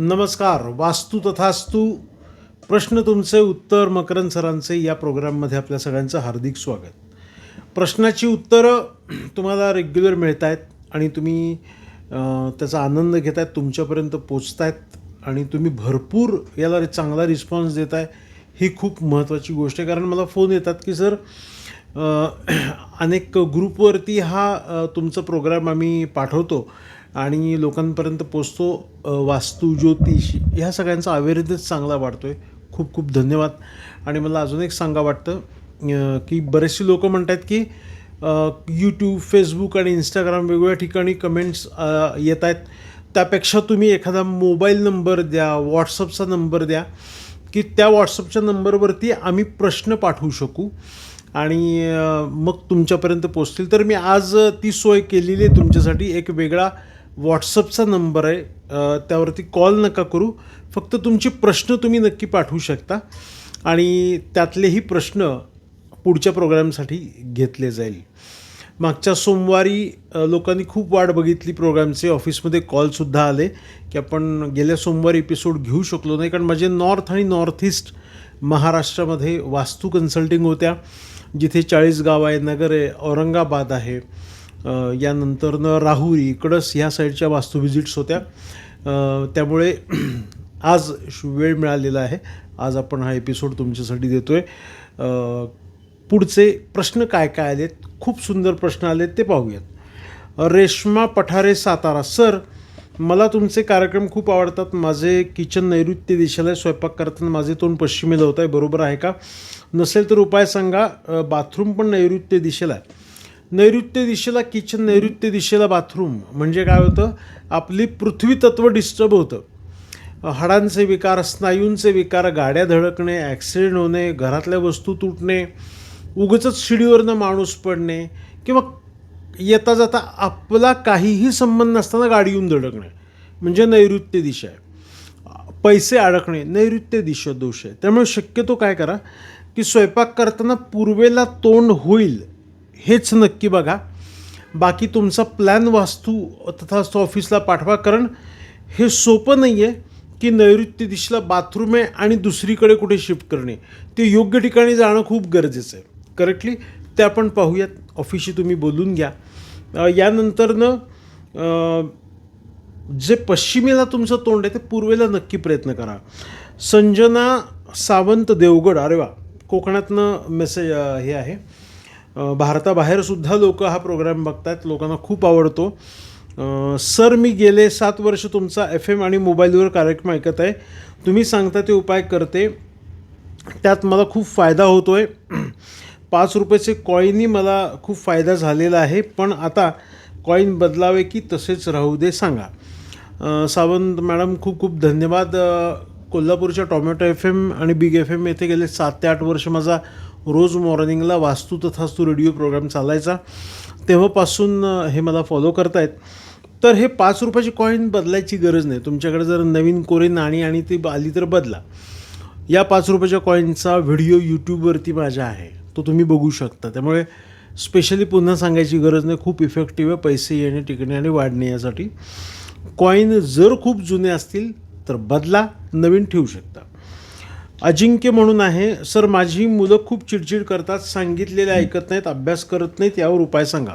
नमस्कार वास्तू तथास्तू प्रश्न तुमचे उत्तर मकरंद सरांचे या प्रोग्राममध्ये आपल्या सगळ्यांचं हार्दिक स्वागत. प्रश्नाची उत्तरं तुम्हाला रेग्युलर मिळत आहेत आणि तुम्ही त्याचा आनंद घेत आहेत तुमच्यापर्यंत पोचत आहेत आणि तुम्ही भरपूर याला चांगला रिस्पॉन्स देत आहे ही खूप महत्त्वाची गोष्ट आहे. कारण मला फोन येतात की सर अनेक ग्रुपवरती हा तुमचा प्रोग्राम आम्ही पाठवतो. आणि लोकांपर्यंत पोचतो वास्तू ज्योतिष ह्या सगळ्यांचा अवेअरनेस चांगला वाढतो आहे खूप खूप धन्यवाद. आणि मला अजून एक सांगा वाटतं की बरेचसे लोक म्हणत आहेत की यूट्यूब फेसबुक आणि इंस्टाग्राम वेगवेगळ्या ठिकाणी कमेंट्स येत आहेत त्यापेक्षा तुम्ही एखादा मोबाईल नंबर द्या व्हॉट्सअपचा नंबर द्या की त्या व्हॉट्सअपच्या नंबरवरती आम्ही प्रश्न पाठवू शकू. आणि मग तुमच्यापर्यंत पोचतील तर मी आज ती सोय केलेली आहे तुमच्यासाठी. एक वेगळा व्हॉट्सअपचा नंबर आहे. त्यावरती कॉल नका करू. फक्त तुमचे प्रश्न तुम्ही नक्की पाठवू शकता. आणि त्यातलेही प्रश्न पुढच्या प्रोग्रामसाठी घेतले जाईल. मागच्या सोमवारी लोकांनी खूप वाट बघितली प्रोग्रामचे. ऑफिसमध्ये कॉलसुद्धा आले की आपण गेल्या सोमवारी एपिसोड घेऊ शकलो नाही. कारण माझे नॉर्थ आणि नॉर्थ ईस्ट महाराष्ट्रामध्ये वास्तू कन्सल्टिंग होत्या. जिथे चाळीस गाव आहे नगर आहे औरंगाबाद आहे. यानंतरनं राहुरी कडस ह्या साईडच्या वास्तू व्हिजिट्स होत्या. त्यामुळे आज श- वेळ मिळालेला आहे. आज आपण हा एपिसोड तुमच्यासाठी देतो आहे पुढचे प्रश्न काय काय आलेत? खूप सुंदर प्रश्न आलेत ते पाहूयात. रेश्मा पठारे सातारा सर मला तुमचे कार्यक्रम खूप आवडतात. माझे किचन नैऋत्य दिशेला आहे स्वयंपाक करताना माझे तोंड पश्चिमेला होत आहे बरोबर आहे का? नसेल तर उपाय सांगा. बाथरूम पण नैऋत्य दिशेला आहे. नैऋत्य दिशेला किचन नैऋत्य दिशेला बाथरूम म्हणजे काय होतं? आपली पृथ्वी तत्व डिस्टर्ब होतं. हाडांचे विकार स्नायूंचे विकार गाड्या धडकणे ॲक्सिडेंट होणे घरातल्या वस्तू तुटणे उगचच शिडीवरनं माणूस पडणे किंवा येता जाता आपला काहीही संबंध नसताना गाडी येऊन धडकणे. म्हणजे नैऋत्य दिशा आहे. पैसे अडकणे नैऋत्य दिशा दोष आहे. त्यामुळे शक्यतो काय करा की स्वयंपाक करताना पूर्वेला तोंड होईल. हेच नक्की बघा. बाकी तुमचा प्लॅन वास्तू तथास्त ऑफिसला पाठवा. कारण हे सोपं नाही आहे की नैऋत्य दिशेला बाथरूम आहे आणि दुसरीकडे कुठे शिफ्ट करणे. ते योग्य ठिकाणी जाणं खूप गरजेचं आहे. करेक्टली ते आपण पाहूयात. ऑफिसशी तुम्ही बोलून घ्या. यानंतरनं जे पश्चिमेला तुमचं तोंड आहे ते पूर्वेला नक्की प्रयत्न करा. संजना सावंत देवगड अरे वा! कोकणातनं मेसेज हे आहे. भारताबाहेरसुद्धा लोक हा प्रोग्राम बघतात लोकांना खूप आवडतो. सर मी गेले सात वर्ष तुमचा एफ एम आणि मोबाईलवर कार्यक्रम ऐकत आहे. तुम्ही सांगता ते उपाय करते. त्यात मला खूप फायदा होतो आहे पाच रुपयाचे कॉईनही मला खूप फायदा झालेला आहे. पण आता कॉईन बदलावे की तसेच राहू दे सांगा. सावंत मॅडम खूप खूप धन्यवाद. कोल्हापूरच्या टॉमॅटो एफ एम आणि बिग एफ एम येथे गेले सात ते आठ वर्ष माझा रोज मॉर्निंगला वास्तू तथास्तू रेडिओ प्रोग्राम चालायचा. तेव्हापासून हे मला फॉलो करतायत. तर हे पाच रुपयाची कॉईन बदलायची गरज नाही. तुमच्याकडे जर नवीन कोरे नाणी आणि ती आली तर बदला. या पाच रुपयाच्या कॉईनचा व्हिडिओ यूट्यूबवरती माझ्या आहे. तो तुम्ही बघू शकता. त्यामुळे स्पेशली पुन्हा सांगायची गरज नाही. खूप इफेक्टिव्ह आहे. पैसे येणे टिकणे आणि वाढणे यासाठी. कॉईन जर खूप जुने असतील तर बदला नवीन ठेवू शकता. अजिंक्य म्हणून आहे. सर माझी मुलं खूप चिडचिड करतात सांगितलेले ऐकत नाहीत अभ्यास करत नाहीत यावर उपाय सांगा.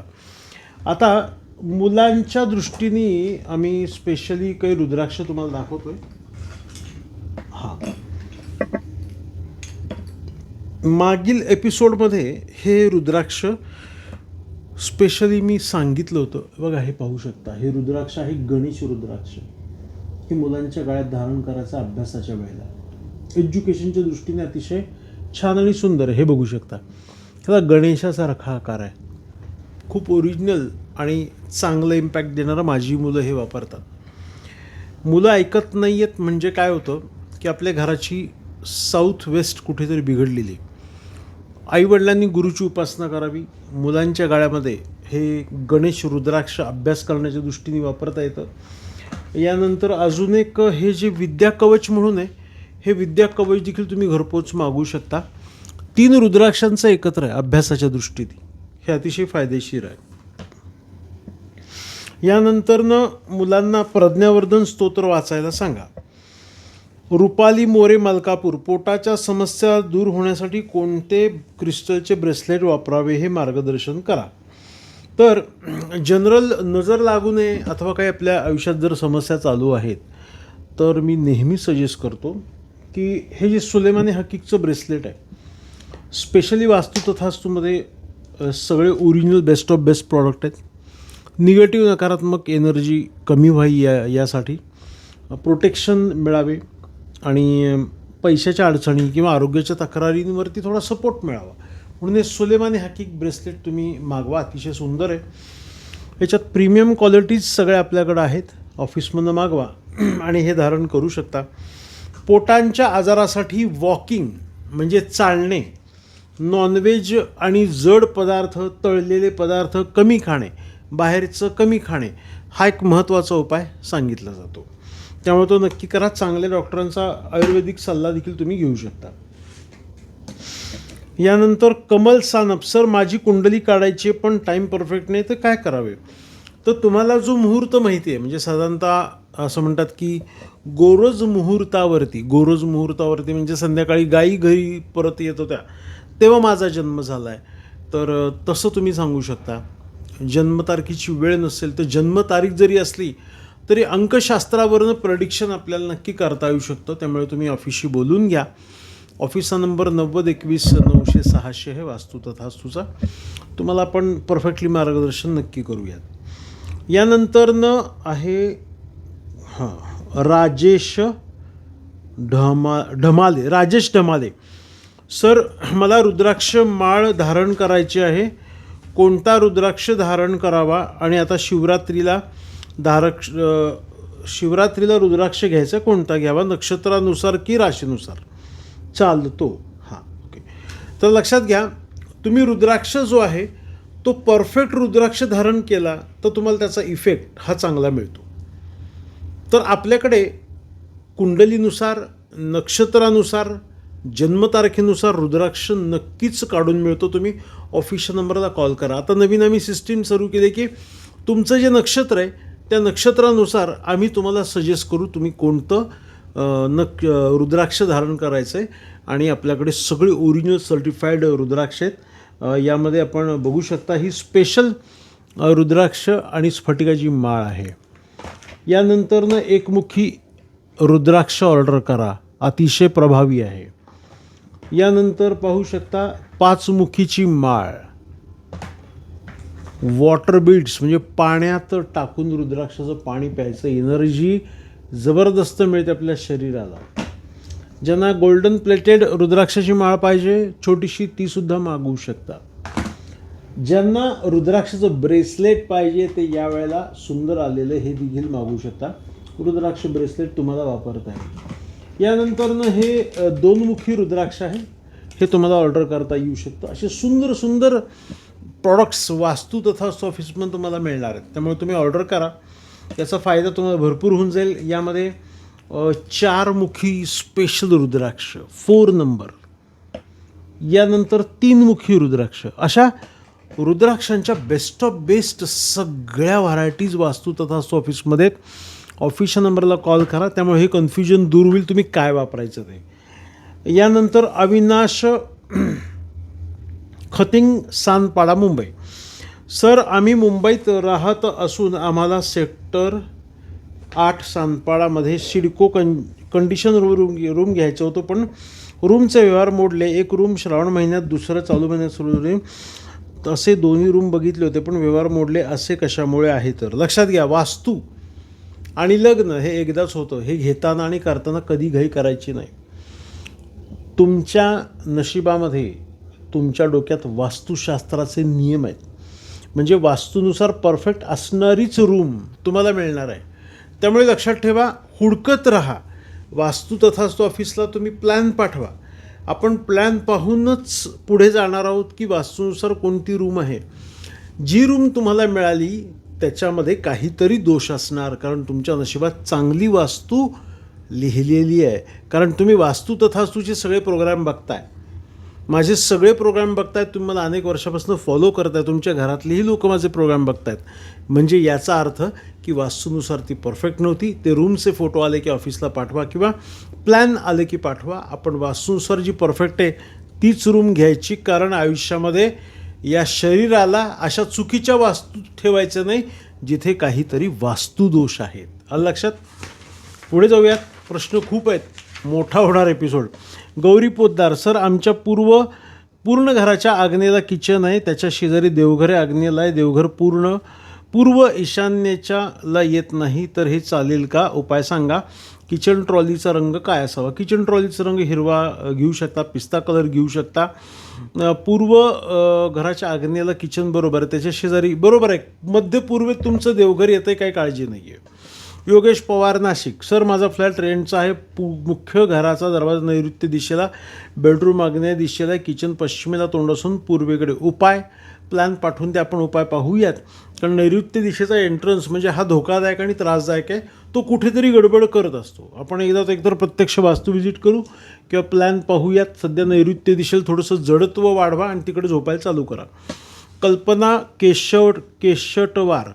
आता मुलांच्या दृष्टीने आम्ही स्पेशली काही रुद्राक्ष तुम्हाला दाखवतोय. हां. मागील एपिसोडमध्ये हे रुद्राक्ष स्पेशली मी सांगितलं होतं. बघा हे पाहू शकता. हे रुद्राक्ष आहे गणेश रुद्राक्ष. हे मुलांच्या गळ्यात धारण करायचं अभ्यासाच्या वेळेला. एज्युकेशनच्या दृष्टीने अतिशय छान आणि सुंदर हे बघू शकता. त्याला गणेशासारखा आकार आहे. खूप ओरिजिनल आणि चांगलं इम्पॅक्ट देणारं माझी मुलं हे वापरतात. मुलं ऐकत नाही आहेत म्हणजे काय होतं की आपल्या घराची साऊथ वेस्ट कुठेतरी बिघडलेली आईवडिलांनी गुरुची उपासना करावी मुलांच्या गाळ्यामध्ये हे गणेश रुद्राक्ष अभ्यास करण्याच्या दृष्टीने वापरता येतं. यानंतर अजून एक हे जे विद्याकवच म्हणून आहे हे विद्या कवच देखील तुम्ही घरपोच मागू शकता. तीन रुद्राक्षांचं एकत्र आहे अभ्यासाच्या दृष्टीने. हे अतिशय फायदेशीर आहे. यानंतरनं मुलांना प्रज्ञावर्धन स्तोत्र वाचायला सांगा. रुपाली मोरे मलकापूर पोटाच्या समस्या दूर होण्यासाठी कोणते क्रिस्टलचे ब्रेसलेट वापरावे हे मार्गदर्शन करा. तर जनरल नजर लागू नये अथवा काही आपल्या आयुष्यात जर समस्या चालू आहेत तर मी नेहमी सजेस्ट करतो की हे जे सुलेमानी हकीकचं ब्रेसलेट आहे स्पेशली वास्तू तथास्तूमध्ये सगळे original best of best product आहेत. निगेटिव्ह नकारात्मक एनर्जी कमी व्हावी या यासाठी प्रोटेक्शन मिळावे आणि पैशाच्या अडचणी किंवा आरोग्याच्या तक्रारींवरती थोडा सपोर्ट मिळावा. म्हणून हे सुलेमानी हकीक ब्रेसलेट तुम्ही मागवा अतिशय सुंदर आहे. याच्यात प्रीमियम क्वालिटीज सगळ्या आपल्याकडं आहेत. ऑफिसमधनं मागवा. आणि हे धारण करू शकता. पोटांच्या आजारासाठी वॉकिंग म्हणजे चालणे नॉनव्हेज आणि जड पदार्थ तळलेले पदार्थ कमी खाणे बाहेरचं कमी खाणे हा एक महत्त्वाचा उपाय सांगितला जातो. त्यामुळे तो नक्की करा. चांगल्या डॉक्टरांचा आयुर्वेदिक सल्ला देखील तुम्ही घेऊ शकता. यानंतर कमल सानप सर माझी कुंडली काढायची आहे, पण टाईम परफेक्ट नाही तर काय करावे? तर तुम्हाला जो मुहूर्त माहिती आहे म्हणजे साधारणतः असं म्हणतात की गोरज मुहूर्तावरती गोरज मुहूर्तावरती म्हणजे संध्याकाळी गायी घरी परत येत होत्या तेव्हा माझा जन्म झाला आहे तर तसं तुम्ही सांगू शकता. जन्मतारखेची वेळ नसेल तर जन्मतारीख जरी असली तरी अंकशास्त्रावरनं प्रडिक्शन आपल्याला नक्की करता येऊ शकतं. त्यामुळे तुम्ही ऑफिसशी बोलून घ्या. ऑफिसचा नंबर नव्वद एकवीस नऊशे सहाशे आहे वास्तू तथास्तूचा. तुम्हाला आपण परफेक्टली मार्गदर्शन नक्की करूयात. यानंतरनं आहे हां. राजेश ढमा ढमाले राजेश ढमाले. सर मला रुद्राक्ष माळ धारण करायची आहे. कोणता रुद्राक्ष धारण करावा? आणि आता शिवरात्रीला धारक्ष शिवरात्रीला रुद्राक्ष घ्यायचा कोणता घ्यावा? नक्षत्रानुसार की राशीनुसार? चालतो. हां ओके. तर लक्षात घ्या तुम्ही रुद्राक्ष जो आहे तो परफेक्ट रुद्राक्ष धारण केला तर तुम्हाला त्याचा इफेक्ट हा चांगला मिळतो. तर आपल्याकडे कुंडलीनुसार नक्षत्रानुसार जन्मतारखेनुसार रुद्राक्ष नक्कीच काढून मिळतो. तुम्ही ऑफिशियल नंबरला कॉल करा. आता नवीन आम्ही सिस्टीम सुरू केली की तुमचं जे नक्षत्र आहे त्या नक्षत्रानुसार आम्ही तुम्हाला सजेस्ट करू तुम्ही कोणतं नक रुद्राक्ष धारण करायचं आहे. आणि आपल्याकडे सगळे ओरिजिनल सर्टिफाईड रुद्राक्ष आहेत. यामध्ये आपण बघू शकता ही स्पेशल रुद्राक्ष आणि स्फटिकाची माळ आहे. यानंतरनं एकमुखी रुद्राक्ष ऑर्डर करा. अतिशय प्रभावी आहे. यानंतर पाहू शकता पाचमुखीची माळ. वॉटर बीड्स म्हणजे पाण्यात टाकून रुद्राक्षाचं पाणी प्यायचं. एनर्जी जबरदस्त मिळते आपल्या शरीराला. ज्यांना गोल्डन प्लेटेड रुद्राक्षाची माळ पाहिजे छोटीशी तीसुद्धा मागवू शकता. ज्यांना रुद्राक्षाचं ब्रेसलेट पाहिजे ते यावेळेला सुंदर आलेलं हे देखील मागू शकता. रुद्राक्ष ब्रेसलेट तुम्हाला वापरता येईल. यानंतरनं हे दोनमुखी रुद्राक्ष आहे. हे तुम्हाला ऑर्डर करता येऊ शकतं. असे सुंदर सुंदर प्रॉडक्ट्स वास्तू तथा ऑफिसमध्ये तुम्हाला मिळणार आहेत. त्यामुळे तुम्ही ऑर्डर करा. याचा फायदा तुम्हाला भरपूर होऊन जाईल. यामध्ये चारमुखी स्पेशल रुद्राक्ष फोर नंबर यानंतर तीनमुखी रुद्राक्ष. अशा रुद्राक्षांच्या बेस्ट ऑफ बेस्ट सगळ्या व्हरायटीज वास्तू तथा ऑफिसमध्ये ऑफिसच्या नंबरला कॉल करा त्यामुळे हे कन्फ्युजन दूर होईल तुम्ही काय वापरायचं ते. यानंतर अविनाश खतिंग सानपाडा मुंबई. सर आम्ही मुंबईत राहत असून आम्हाला सेक्टर आठ सानपाडामध्ये सिडको कं कंडिशन रूम रूम घ्यायचं होतं पण रूमचे व्यवहार मोडले. एक रूम श्रावण महिन्यात दुसरं चालू महिन्यात सुरू झाले. तसे दोन्ही रूम बघितले होते पण व्यवहार मोडले असे कशामुळे आहे तर? लक्षात घ्या वास्तू आणि लग्न हे एकदाच होतं. हे घेताना आणि करताना कधी घाई करायची नाही. तुमच्या नशिबामध्ये तुमच्या डोक्यात वास्तुशास्त्राचे नियम आहेत. म्हणजे वास्तूनुसार परफेक्ट असणारीच रूम तुम्हाला मिळणार आहे. त्यामुळे लक्षात ठेवा हुडकत राहा. वास्तू तथास्तू ऑफिसला तुम्ही प्लॅन पाठवा. आपण प्लॅन पाहूनच पुढे जाणार आहोत की वास्तूनुसार कोणती रूम आहे. जी रूम तुम्हाला मिळाली त्याच्यामध्ये काहीतरी दोष असणार कारण तुमच्या नशिबात चांगली वास्तू लिहिलेली आहे. कारण तुम्ही वास्तू तथास्तूचे सगळे प्रोग्राम बघताय. माझे सगळे प्रोग्राम बघतायत तुम्ही मला अनेक वर्षापासून फॉलो करताय तुमच्या घरातलेही लोक माझे प्रोग्राम बघतायत. म्हणजे याचा अर्थ की वास्तूनुसार ती परफेक्ट नव्हती. ते रूमचे फोटो आले की ऑफिसला पाठवा किंवा प्लॅन आले की पाठवा. आपण वास्तूनुसार जी परफेक्ट आहे तीच रूम घ्यायची. कारण आयुष्यामध्ये या शरीराला अशा चुकीच्या वास्तू ठेवायचं नाही जिथे काहीतरी वास्तुदोष आहेत. आलं लक्षात? पुढे जाऊयात. प्रश्न खूप आहेत. मोठा होणार एपिसोड गौरी पोद्दार सर आमच्या पूर्व पूर्ण घराच्या आग्नेला किचन आहे. त्याच्या शेजारी देवघर आहे आग्नेला आहे. देवघर पूर्ण पूर्व ईशान्येच्याला येत नाही तर हे चालेल का? उपाय सांगा. किचन ट्रॉलीचा रंग काय असावा? किचन ट्रॉलीचा रंग हिरवा घेऊ शकता पिस्ता कलर घेऊ शकता. पूर्व घराच्या आग्नेला किचन बरोबर आहे. त्याच्या शेजारी बरोबर आहे. मध्य पूर्वेत तुमचं देवघर येतं आहे काही काळजी नाही आहे योगेश पवार नाशिक. सर माझा फ्लॅट रेंटचा आहे. पु मुख्य घराचा दरवाजा नैऋत्य दिशेला बेडरूम आग्नेय दिशेला किचन पश्चिमेला तोंड असून पूर्वेकडे उपाय. प्लॅन पाठवून ते आपण उपाय पाहूयात. कारण नैऋत्य दिशेचा एंट्रन्स म्हणजे हा धोकादायक आणि त्रासदायक आहे. तो कुठेतरी गडबड करत असतो. आपण एकदा एकतर प्रत्यक्ष वास्तू व्हिजिट करू किंवा प्लॅन पाहूयात. सध्या नैऋत्य दिशेला थोडंसं जडत्व वाढवा आणि तिकडे झोपायला चालू करा. कल्पना केशव केशटवार.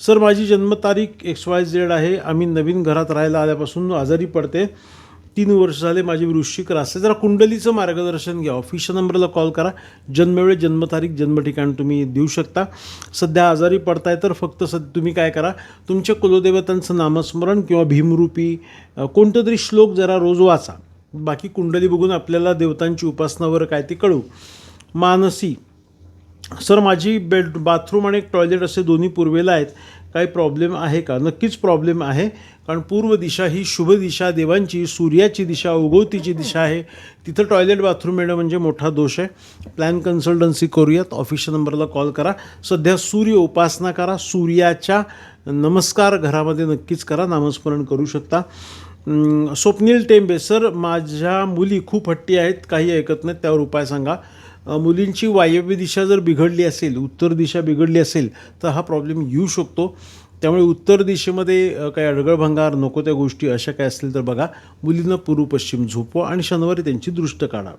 सर माझी जन्मतारीख एक्स वाय झेड आहे. आम्ही नवीन घरात राहायला आल्यापासून आजारी पडते. तीन वर्ष झाले माझी वृश्चिक रास जरा कुंडलीचं मार्गदर्शन घ्या. ऑफिशियल नंबरला कॉल करा. जन्मवेळ जन्मतारीख जन्मठिकाण तुम्ही देऊ शकता. सध्या आजारी पडताय तर फक्त सद तुम्ही काय करा. तुमच्या कुलदेवतांचं नामस्मरण किंवा भीमरूपी कोणतं तरी श्लोक जरा रोज वाचा. बाकी कुंडली बघून आपल्याला देवतांची उपासनावर काय ते कळू. मानसी सर माझी बेड बाथरूम आणि एक टॉयलेट असे दोन्ही पूर्वेला आहेत. काही प्रॉब्लेम आहे का? नक्कीच प्रॉब्लेम आहे. कारण पूर्व दिशा ही शुभ दिशा देवांची सूर्याची दिशा उगवतीची दिशा आहे. तिथं टॉयलेट बाथरूम येणं म्हणजे मोठा दोष आहे. प्लॅन कन्सल्टन्सी करूयात. ऑफिशियल नंबरला कॉल करा. सध्या सूर्य उपासना करा. सूर्याच्या नमस्कार घरामध्ये नक्कीच करा. नामस्मरण करू शकता. स्वप्नील टेंबे. सर माझ्या मुली खूप हट्टी आहेत. काही ऐकत नाहीत. त्यावर उपाय सांगा. मुलींची वायव्य दिशा जर बिघडली असेल उत्तर दिशा बिघडली असेल तर हा प्रॉब्लेम येऊ शकतो. त्यामुळे उत्तर दिशेमध्ये काही अडगळ भंगार नको त्या गोष्टी अशा काय असतील तर बघा मुलींना पूर्व पश्चिम झोपवा आणि शनिवारी त्यांची दृष्ट काढा.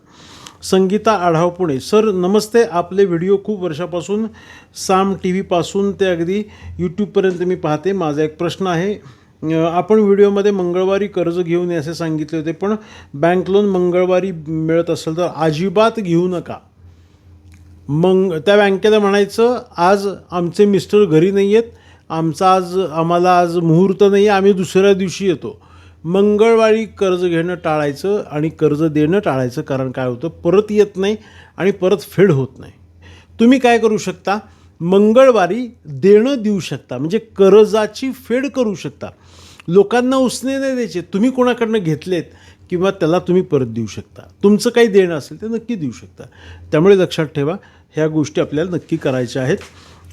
संगीता आढाव पुणे. सर नमस्ते. आपले व्हिडिओ खूप वर्षापासून साम टी व्हीपासून ते अगदी यूट्यूबपर्यंत मी पाहते. माझा एक प्रश्न आहे. आपण व्हिडिओमध्ये मंगळवारी कर्ज घेऊन ये असे सांगितले होते पण बँक लोन मंगळवारी मिळत असेल तर अजिबात घेऊ नका. मग त्या बँकेला म्हणायचं आज आमचे मिस्टर घरी नाही आहेत आमचा आज आम्हाला आज मुहूर्त नाही आहे आम्ही दुसऱ्या दिवशी येतो. मंगळवारी कर्ज घेणं टाळायचं आणि कर्ज देणं टाळायचं कारण काय होतं? परत येत नाही आणि परत फेड होत नाही. तुम्ही काय करू शकता? मंगळवारी देणं देऊ शकता. म्हणजे कर्जाची फेड करू शकता. लोकांना उसने नाही द्यायचे. तुम्ही कोणाकडनं घेतलेत? किंवा त्याला तुम्ही परत देऊ शकता. तुमचं काही देणं असेल ते नक्की देऊ शकता. त्यामुळे लक्षात ठेवा ह्या गोष्टी आपल्याला नक्की करायच्या आहेत.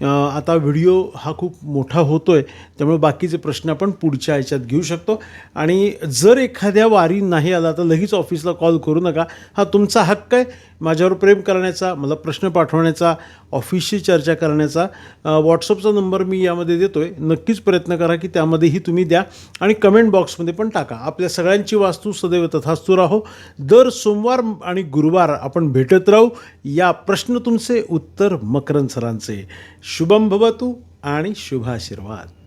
आता व्हिडिओ हा खूप मोठा होतो आहे त्यामुळे बाकीचे प्रश्न आपण पुढच्या ह्याच्यात घेऊ शकतो. आणि जर एखाद्या वारी नाही आला तर लगेच ऑफिसला कॉल करू नका. हा तुमचा हक्क आहे. माझ्यावर प्रेम करण्याचा मला प्रश्न पाठवण्याचा ऑफिसशी चर्चा करण्याचा व्हॉट्सअपचा नंबर मी यामध्ये देतो आहे नक्कीच प्रयत्न करा की त्यामध्येही तुम्ही द्या. आणि कमेंट बॉक्समध्ये पण टाका. आपल्या सगळ्यांची वास्तू सदैव तथास्तू राहो. दर सोमवार आणि गुरुवार आपण भेटत राहू. या प्रश्न तुमचे उत्तर मकरन सरांचे. शुभम भवतु आणि शुभाशीर्वाद.